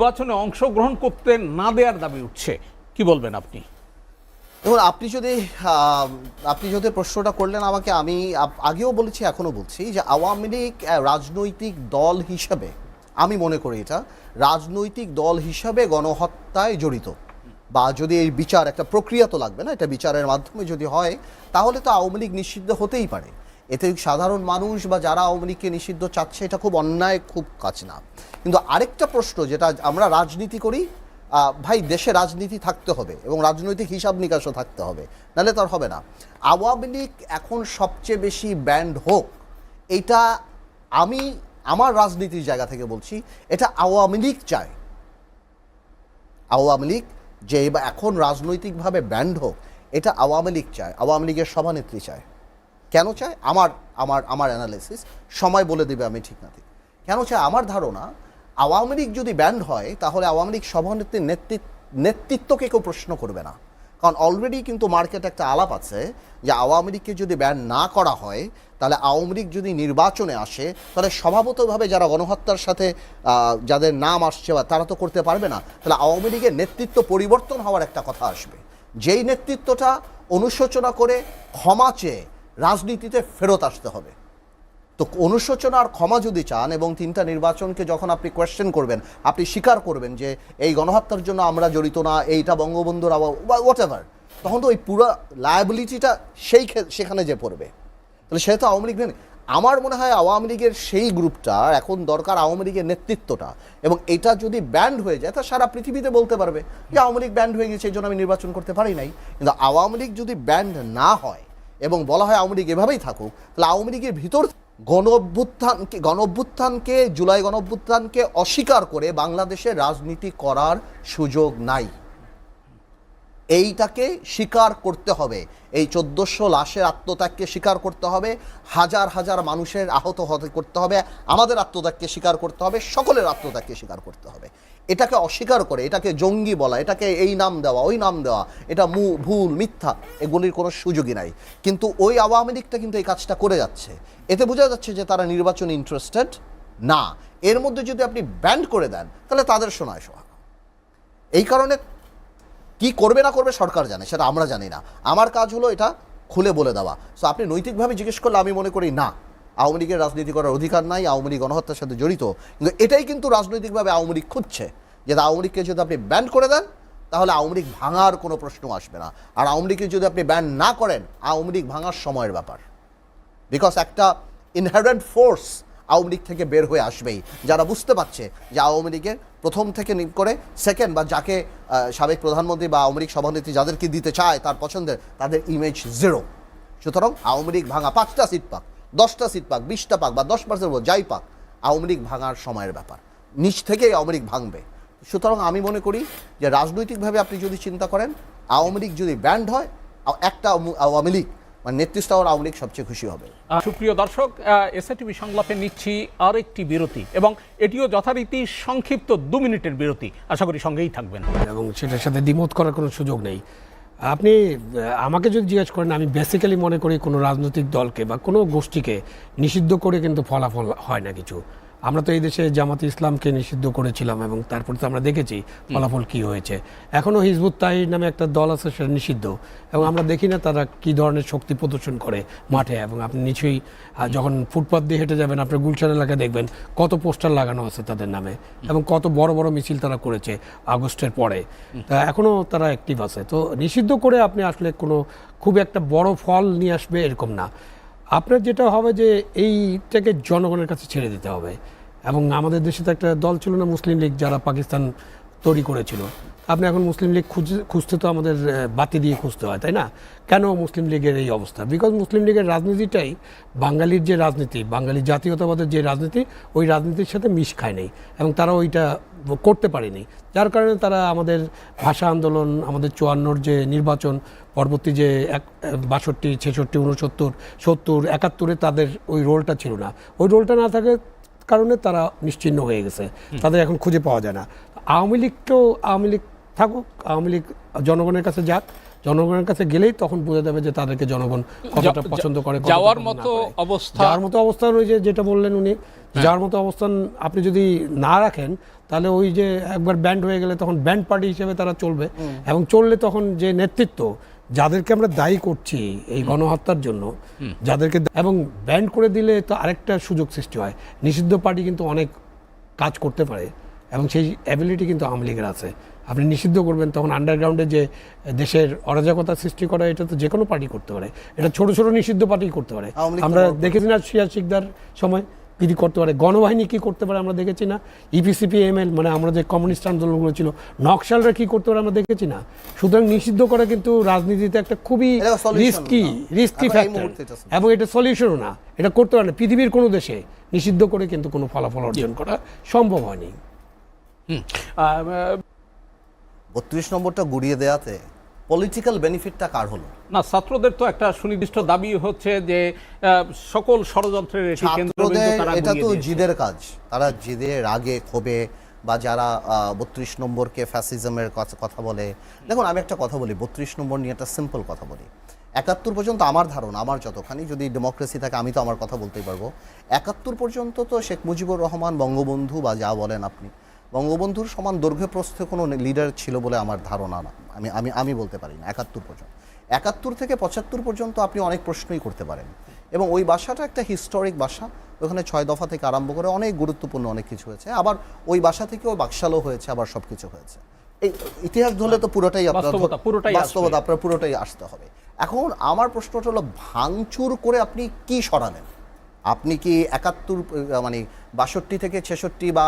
নির্বাচনে অংশগ্রহণ করতে না দেওয়ার দাবি উঠছে। কি বলবেন আপনি? দেখুন, আপনি যদি আপনি যদি প্রশ্নটা করলেন আমাকে, আমি আগেও বলেছি, এখনও বলছি যে আওয়ামী লীগ রাজনৈতিক দল হিসাবে, আমি মনে করি এটা, রাজনৈতিক দল হিসাবে গণহত্যায় জড়িত। বা যদি এই বিচার, একটা প্রক্রিয়া তো লাগবে না, এটা বিচারের মাধ্যমে যদি হয়, তাহলে তো আওয়ামী লীগ নিষিদ্ধ হতেই পারে। এতে সাধারণ মানুষ বা যারা আওয়ামী লীগকে নিষিদ্ধ চাচ্ছে, এটা খুব অন্যায়, খুব কাজ না। কিন্তু আরেকটা প্রশ্ন যেটা আমরা রাজনীতি করি ভাই দেশে রাজনীতি থাকতে হবে এবং রাজনৈতিক হিসাব নিকাশও থাকতে হবে, নাহলে তার হবে না। আওয়ামী লীগ এখন সবচেয়ে বেশি ব্যান্ড হোক, এটা আমি আমার রাজনীতির জায়গা থেকে বলছি, এটা আওয়ামী লীগ চায়। আওয়ামী লীগ যে এবার এখন রাজনৈতিকভাবে ব্যান্ড হোক, এটা আওয়ামী লীগ চায়, আওয়ামী লীগের সভানেত্রী চায়। কেন চায়? আমার আমার আমার অ্যানালিসিস সময় বলে দেবে আমি ঠিক না ঠিক। কেন চায়? আমার ধারণা, আওয়ামী লীগ যদি ব্যান্ড হয়, তাহলে আওয়ামী লীগ সভানেত্রীর নেতৃত্ব নেতৃত্বকে কেউ প্রশ্ন করবে না। কারণ অলরেডি কিন্তু মার্কেটে একটা আলাপ আছে যে আওয়ামী লীগকে যদি ব্যান না করা হয়, তাহলে আওয়ামী লীগ যদি নির্বাচনে আসে, তাহলে স্বভাবতভাবে যারা গণহত্যার সাথে যাদের নাম আসছে বা তারা তো করতে পারবে না, তাহলে আওয়ামী লীগের নেতৃত্ব পরিবর্তন হওয়ার একটা কথা আসবে। যেই নেতৃত্বটা অনুশোচনা করে ক্ষমা চেয়ে রাজনীতিতে ফেরত আসতে হবে। তো অনুশোচনা আর ক্ষমা যদি চান এবং তিনটা নির্বাচনকে যখন আপনি কোয়েশ্চেন করবেন, আপনি স্বীকার করবেন যে এই গণহত্যার জন্য আমরা জড়িত না, এইটা বঙ্গবন্ধুর হোয়াট এভার তখন তো ওই পুরো লায়াবিলিটিটা সেই সেখানে যে পড়বে। তাহলে সে তো আওয়ামী লীগ আমার মনে হয় আওয়ামী লীগের সেই গ্রুপটা এখন দরকার আওয়ামী লীগের নেতৃত্বটা, এবং এটা যদি ব্যান্ড হয়ে যায়, তা সারা পৃথিবীতে বলতে পারবে যে আওয়ামী লীগ ব্যান্ড হয়ে গেছে, এই জন্য আমি নির্বাচন করতে পারি নাই। কিন্তু আওয়ামী লীগ যদি ব্যান্ড না হয় এবং বলা হয় আওয়ামী লীগ এভাবেই থাকুক, তাহলে আওয়ামী লীগের ভিতর গণ অভ্যুত্থানকে গণ অভ্যুত্থানকে জুলাই গণ অভ্যুত্থানকে অস্বীকার করে বাংলাদেশে রাজনীতি করার সুযোগ নাই। এইটাকে স্বীকার করতে হবে। এই চোদ্দোশো লাশের আত্মত্যাগকে স্বীকার করতে হবে। হাজার হাজার মানুষের আহত হতে করতে হবে। আমাদের আত্মত্যাগকে স্বীকার করতে হবে। সকলের আত্মত্যাগকে স্বীকার করতে হবে। এটাকে অস্বীকার করে, এটাকে জঙ্গি বলা, এটাকে এই নাম দেওয়া, ওই নাম দেওয়া, এটা মু, ভুল, মিথ্যা, এগুলির কোনো সুযোগই নাই। কিন্তু ওই আওয়ামী লীগটা কিন্তু এই কাজটা করে যাচ্ছে। এতে বোঝা যাচ্ছে যে তারা নির্বাচনে ইন্টারেস্টেড না। এর মধ্যে যদি আপনি ব্যান্ড করে দেন, তাহলে তাদের শোনায় সোহাগ। এই কারণে কি করবে না করবে সরকার জানে, সেটা আমরা জানি না। আমার কাজ হলো এটা খুলে বলে দেওয়া। সো আপনি নৈতিকভাবে জিজ্ঞেস করলে আমি মনে করি না। আওয়ামী লীগের রাজনীতি করার অধিকার নাই, আওয়ামী লীগ গণহত্যার সাথে জড়িত। কিন্তু এটাই কিন্তু রাজনৈতিকভাবে আওয়ামী লীগ খুঁজছে। যে আওয়ামী লীগকে যদি আপনি ব্যান করে দেন, তাহলে আওয়ামী লীগ ভাঙার কোনো প্রশ্ন আসবে না। আর আওয়ামী লীগকে যদি আপনি ব্যান না করেন, আওয়ামী লীগ ভাঙার সময়ের ব্যাপার। বিকজ একটা ইনহারেন্ট ফোর্স আওয়ামী লীগ থেকে বের হয়ে আসবেই। যারা বুঝতে পারছে যে আওয়ামী লীগের প্রথম থেকে করে সেকেন্ড বা যাকে সাবেক প্রধানমন্ত্রী বা আওয়ামী লীগ সভানেত্রী যাদেরকে দিতে চায় তার পছন্দের, তাদের ইমেজ জিরো সুতরাং আওয়ামী লীগ ভাঙা পাঁচটা সিট পাক, দশটা সিট পাক, বিশটা পাক বা দশ পার্সেন্ট যাই পাক, আওয়ামী লীগ ভাঙার সময়ের ব্যাপার। নিচ থেকেই আওয়ামী লীগ ভাঙবে। সুতরাং আমি মনে করি যে রাজনৈতিকভাবে আপনি যদি চিন্তা করেন, আওয়ামী লীগ যদি ব্যান্ড হয় একটা আওয়ামী লীগ মানে হওয়ার আওয়ামী লীগ সবচেয়ে খুশি হবে। সুপ্রিয় দর্শক এসআইটিভি সংলাপে নিচ্ছি আরেকটি বিরতি এবং এটিও যথারীতি সংক্ষিপ্ত দু মিনিটের বিরতি। আশা করি সঙ্গেই থাকবেন। এবং সেটার সাথে দ্বিমত করার কোনো সুযোগ নেই। আপনি আমাকে যদি জিজ্ঞেস করেন আমি বেসিক্যালি মনে করি কোনো রাজনৈতিক দলকে বা কোনো গোষ্ঠীকে নিষিদ্ধ করে কিন্তু ফলাফল হয় না কিছু। আমরা তো এই দেশে জামাত ইসলামকে নিষিদ্ধ করেছিলাম এবং তারপরে তো আমরা দেখেছি ফলাফল কি হয়েছে। এখনও হিজবুত তাহির নামে একটা দল আছে, সেটা নিষিদ্ধ। এবং আমরা দেখি না তারা কি ধরনের শক্তি প্রদর্শন করে মাঠে। এবং আপনি নিশ্চয়ই যখন ফুটপাথ দিয়ে হেঁটে যাবেন আপনার গুলশান এলাকায় দেখবেন কত পোস্টার লাগানো আছে তাদের নামে এবং কত বড় বড় মিছিল তারা করেছে আগস্টের পরে। তা এখনও তারা অ্যাক্টিভ আছে। তো নিষিদ্ধ করে আপনি আসলে কোনো খুব একটা বড় ফল নিয়ে আসবে এরকম না। আপনার যেটা হবে যে এইটাকে জনগণের কাছে ছেড়ে দিতে হবে। এবং আমাদের দেশে তো একটা দল ছিল না, মুসলিম লীগ, যারা পাকিস্তান তৈরি করেছিল। আপনি এখন মুসলিম লীগ খুঁজে খুঁজতে তো আমাদের বাতি দিয়ে খুঁজতে হয় তাই না? কেন মুসলিম লীগের এই অবস্থা? বিকজ মুসলিম লীগের রাজনীতিটাই বাঙালির যে রাজনীতি বাঙালি জাতীয়তাবাদের যে রাজনীতি ওই রাজনীতির সাথে মিশ খায় নেই এবং তারা ওইটা করতে পারেনি। যার কারণে তারা আমাদের ভাষা আন্দোলন আমাদের চুয়ান্নর যে নির্বাচন পরবর্তী যে এক বাষট্টি ছেষট্টি উনসত্তর সত্তর একাত্তরে তাদের ওই রোলটা ছিল না। ওই রোলটা না থাকার কারণে তারা নিশ্চিহ্ন হয়ে গেছে। তাদের এখন খুঁজে পাওয়া যায় না। আওয়ামী লীগকেও আওয়ামী লীগ থাকুক আওয়ামী লীগ জনগণের কাছে যাক জনগণের কাছে গেলেই তখন বোঝা যাবে যে তাদেরকে জনগণ কতটা পছন্দ করে যাওয়ার মতো অবস্থা যাওয়ার মতো অবস্থান ওই যে যেটা বললেন উনি। যাওয়ার মতো অবস্থান আপনি যদি না রাখেন তাহলে ওই যে একবার ব্যান্ড হয়ে গেলে তখন ব্যান্ড পার্টি হিসেবে তারা চলবে। এবং চললে তখন যে নেতৃত্ব যাদেরকে আমরা দায়ী করছি এই গণহত্যার জন্য যাদেরকে এবং ব্যান্ড করে দিলে তো আরেকটা সুযোগ সৃষ্টি হয়। নিষিদ্ধ পার্টি কিন্তু অনেক কাজ করতে পারে। এবং সেই অ্যাবিলিটি কিন্তু আওয়ামী লীগের আছে। আপনি নিষিদ্ধ করবেন তখন আন্ডারগ্রাউন্ডে যে দেশের অরাজকতা সৃষ্টি করা এটা তো যে কোনো পার্টি করতে পারে। এটা ছোট ছোট নিষিদ্ধ পার্টি করতে পারে। আমরা দেখেছি না সিয়াজ শিকদার সময় কি করতে পারে। গণবাহিনী কি করতে পারে আমরা দেখেছি না। ইপিসিপি এমএল মানে আমরা যে কমিউনিস্ট আন্দোলনগুলো ছিল নকশালরা কি করতে পারে আমরা দেখেছি না। সুতরাং নিষিদ্ধ করা কিন্তু রাজনীতিতে একটা খুবই রিস্কি রিস্কি ফ্যাক্টর এবং এটা সলিউশনও না। এটা করতে পারে না। পৃথিবীর কোনো দেশে নিষিদ্ধ করে কিন্তু কোনো ফলাফল অর্জন করা সম্ভব হয়নি। বত্রিশ নম্বরটা গুড়িয়ে দেওয়াতে পলিটিক্যাল বেনিফিটটা কার হলো? না ছাত্রদের তো একটা সুনির্দিষ্ট দাবি হচ্ছে যে সকল ষড়যন্ত্রের এটি তো জিদের কাজ। তারা জিদে রাগে ক্ষোভে বা যারা বত্রিশ নম্বরকে ফ্যাসিজমের কথা কথা বলে। দেখুন আমি একটা কথা বলি বত্রিশ নম্বর নিয়ে একটা সিম্পল কথা বলি। একাত্তর পর্যন্ত আমার ধারণা আমার যতখানি যদি ডেমোক্রেসি থাকে আমি তো আমার কথা বলতেই পারব। একাত্তর পর্যন্ত তো শেখ মুজিবুর রহমান বঙ্গবন্ধু বা যা বলেন আপনি বঙ্গবন্ধুর সমান দৈর্ঘ্য প্রস্থে কোনো লিডার ছিল বলে আমার ধারণা না। আমি আমি আমি বলতে পারি না একাত্তর পর্যন্ত। একাত্তর থেকে পঁচাত্তর পর্যন্ত আপনি অনেক প্রশ্নই করতে পারেন। এবং ওই বাসাটা একটা হিস্টোরিক বাসা ওখানে ছয় দফা থেকে আরম্ভ করে অনেক গুরুত্বপূর্ণ অনেক কিছু হয়েছে। আবার ওই বাসা থেকেও বাকশালও হয়েছে আবার সব কিছু হয়েছে। এই ইতিহাস ধরলে তো পুরোটাই আপনার বাস্তবতা, পুরোটাই বাস্তবতা আপনার পুরোটাই আসতে হবে। এখন আমার প্রশ্নটা হলো ভাঙচুর করে আপনি কি সরালেন? আপনি কি একাত্তর মানে বাষট্টি থেকে ছেষট্টি বা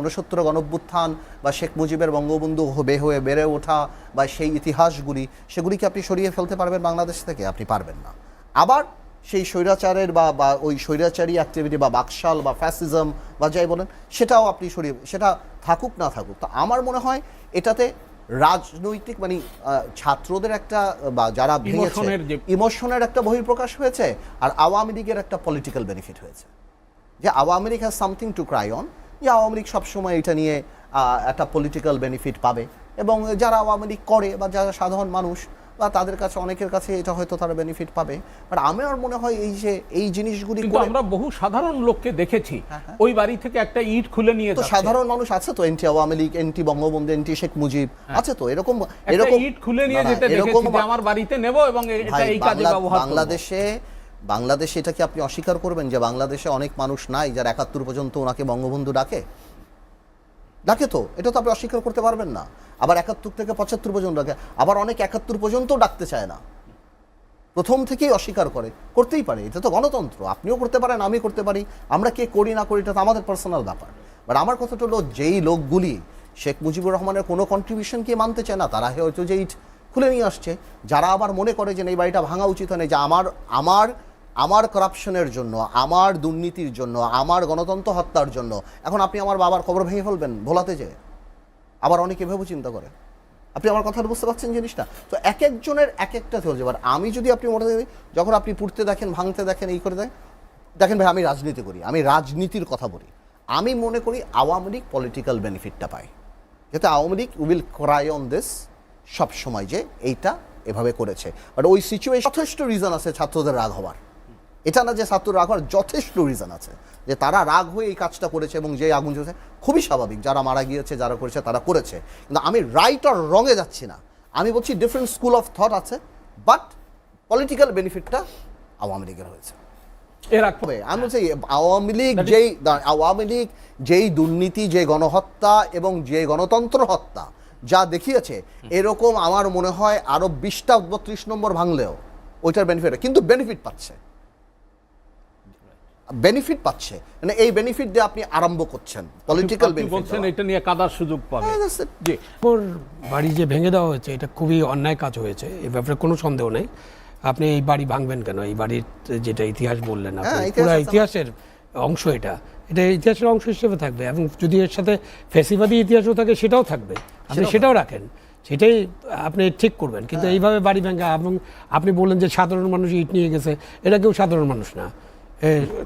উনসত্তর গণভ্যুত্থান বা শেখ মুজিবের বঙ্গবন্ধু হবে হয়ে বেড়ে ওঠা বা সেই ইতিহাসগুলি, সেগুলি কি আপনি সরিয়ে ফেলতে পারবেন বাংলাদেশ থেকে? আপনি পারবেন না। আবার সেই স্বৈরাচারের বা বা ওই স্বৈরাচারী অ্যাক্টিভিটি বা বাকশাল বা ফ্যাসিজম বা যাই বলেন, সেটাও আপনি সরিয়ে, সেটা থাকুক না থাকুক। তো আমার মনে হয় এটাতে রাজনৈতিক মানে ছাত্রদের একটা বা যারা ভেঙেছে ইমোশনের একটা বহিঃপ্রকাশ হয়েছে আর আওয়ামী লীগের একটা পলিটিক্যাল বেনিফিট হয়েছে। যে Awami League has something to cry on যে আওয়ামী লীগ সবসময় এটা নিয়ে একটা পলিটিক্যাল বেনিফিট পাবে। এবং যারা আওয়ামী লীগ করে বা যারা সাধারণ মানুষ বা তাদের কাছে অনেকের কাছে এটা হয়তো তারা বেনিফিট পাবে। বাট আমার মনে হয় এই যে এই জিনিসগুলি কিন্তু আমরা বহু সাধারণ লোককে দেখেছি। ওই বাড়ি থেকে একটা ইট খুলে নিয়ে হ্যাঁ, তো সাধারণ মানুষ আছে তো এনটি আওয়ামী লীগ এনটি বঙ্গবন্ধু এনটি শেখ মুজিব? আছে তো এরকম এরকম ইট খুলে নিয়ে যেতে দেখেছি যে আমার বাড়িতে নেব এবং এটা এই কাজে ব্যবহার করব। বাংলাদেশে বাংলাদেশে এটা কি আপনি অস্বীকার করবেন যে বাংলাদেশে অনেক মানুষ নাই যারা একাত্তর পর্যন্ত ওনাকে বঙ্গবন্ধু ডাকে? ডাকে তো, এটা তো আপনি অস্বীকার করতে পারবেন না। আবার একাত্তর থেকে পঁচাত্তর পর্যন্ত ডাকে। আবার অনেক একাত্তর পর্যন্ত ডাকতে চায় না। প্রথম থেকেই অস্বীকার করে। করতেই পারে, এটা তো গণতন্ত্র। আপনিও করতে পারেন আমি করতে পারি। আমরা কে করি, না করি, এটা তো আমাদের পার্সোনাল ব্যাপার। বাট আমার কথাটা হলো, যেই লোকগুলি শেখ মুজিবুর রহমানের কোনো কন্ট্রিবিউশনকে মানতে চায় না, তারা হয়তো যে ইট খুলে নিয়ে আসছে। যারা আবার মনে করে যে এই বাড়িটা ভাঙা উচিত হয় না যে আমার আমার আমার করাপশনের জন্য, আমার দুর্নীতির জন্য, আমার গণতন্ত্র হত্যার জন্য, এখন আপনি আমার বাবার কবর ভেঙে ফেলবেন ভোলাতে যে? আবার অনেকে ভেবে চিন্তা করে। আপনি আমার কথাটা বুঝতে পারছেন জিনিসটা? তো এক একজনের এক একটা ধৈর্য। এবার আমি যদি আপনি মনে করি যখন আপনি পুড়তে দেখেন, ভাঙতে দেখেন, এই করে দেখেন দেখেন ভাই, আমি রাজনীতি করি, আমি রাজনীতির কথা বলি। আমি মনে করি আওয়ামী লীগ পলিটিক্যাল বেনিফিটটা পায়। যাতে Awami League will cry on this সবসময় যে এইটা এভাবে করেছে। বাট ওই সিচুয়েশন যথেষ্ট রিজন আছে ছাত্রদের রাগ হওয়ার। এটা না যে ছাত্র রাগ হওয়ার যথেষ্ট রিজন আছে যে তারা রাগ হয়ে এই কাজটা করেছে এবং যে আগুন জ্বলছে খুবই স্বাভাবিক। যারা মারা গিয়েছে যারা করেছে তারা করেছে। কিন্তু আমি রাইট আর রঙে যাচ্ছি না। আমি বলছি ডিফারেন্ট স্কুল অফ থট আছে বাট পলিটিক্যাল বেনিফিটটা আওয়ামী লীগের হয়েছে। আমি বলছি আওয়ামী লীগ যেই আওয়ামী লীগ যেই দুর্নীতি যে গণহত্যা এবং যে গণতন্ত্র হত্যা যা দেখিয়েছে এরকম আমার মনে হয় আরও বিশটা বত্রিশ নম্বর ভাঙলেও ওইটার বেনিফিট কিন্তু বেনিফিট পাচ্ছে। বেনিফিট পাচ্ছে। মানে এই বেনিফিট দিয়ে আপনি আরম্ভ করছেন পলিটিক্যাল বেনিফিট বলছেন এটা নিয়ে কাদার সুযোগ পাবে। জি। ওর বাড়ি যে ভেঙে দেওয়া হয়েছে এটা খুবই অন্যায় কাজ হয়েছে এ ব্যাপারে কোনো সন্দেহ নেই। আপনি এই বাড়ি ভাঙবেন কেন? এই বাড়ির যেটা ইতিহাস বললেন আপনি হ্যাঁ, পুরো ইতিহাসের অংশ এটা। এটা ইতিহাসের অংশ হিসেবে থাকবে এবং যদি এর সাথে ফেসিবাদী ইতিহাসও থাকে সেটাও থাকবে। আপনি সেটাও রাখেন। সেটাই আপনি ঠিক করবেন। কিন্তু হ্যাঁ। এইভাবে বাড়ি ভাঙা এবং আপনি বললেন যে সাধারণ মানুষ ইট নিয়ে গেছে এটা কেউ সাধারণ মানুষ না।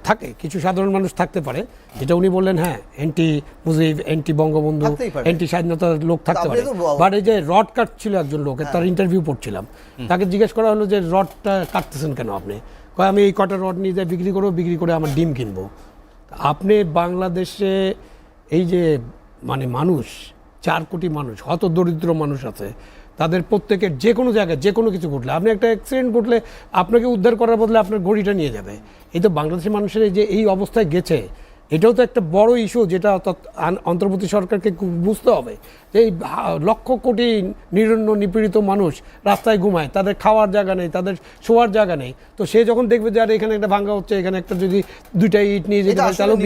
থাকে কিছু সাধারণ মানুষ থাকতে পারে যেটা উনি বললেন হ্যাঁ anti Mujib anti Bangabandhu anti স্বাধীনতার লোক থাকতে পারে। বাট এই যে রড কাটছিল একজন লোকের তার ইন্টারভিউ পড়ছিলাম। তাকে জিজ্ঞেস করা হলো যে রডটা কাটতেছেন কেন আপনি? কয় আমি এই কটা রড নিয়ে যাই বিক্রি করব বিক্রি করে আমার ডিম কিনবো। আপনি বাংলাদেশে এই যে মানে মানুষ চার কোটি মানুষ হত দরিদ্র মানুষ আছে তাদের প্রত্যেকের যে কোনো জায়গায় যে কোনো কিছু ঘটলে আপনি একটা অ্যাক্সিডেন্ট ঘটলে আপনাকে উদ্ধার করার বদলে আপনার ঘড়িটা নিয়ে যাবে। এই তো বাংলাদেশের মানুষের এই যে এই অবস্থায় গেছে এটাও তো একটা বড় ইস্যু যেটা অন্তর্বর্তী সরকারকে বুঝতে হবে যে এই লক্ষ কোটি নিরন্ন নিপীড়িত মানুষ রাস্তায় ঘুমায় তাদের খাওয়ার জায়গা নেই তাদের শোয়ার জায়গা নেই। তো সে যখন দেখবে যে আর এখানে একটা ভাঙ্গা হচ্ছে এখানে একটা যদি দুইটা ইট নিয়ে যেতে পারে তাহলেও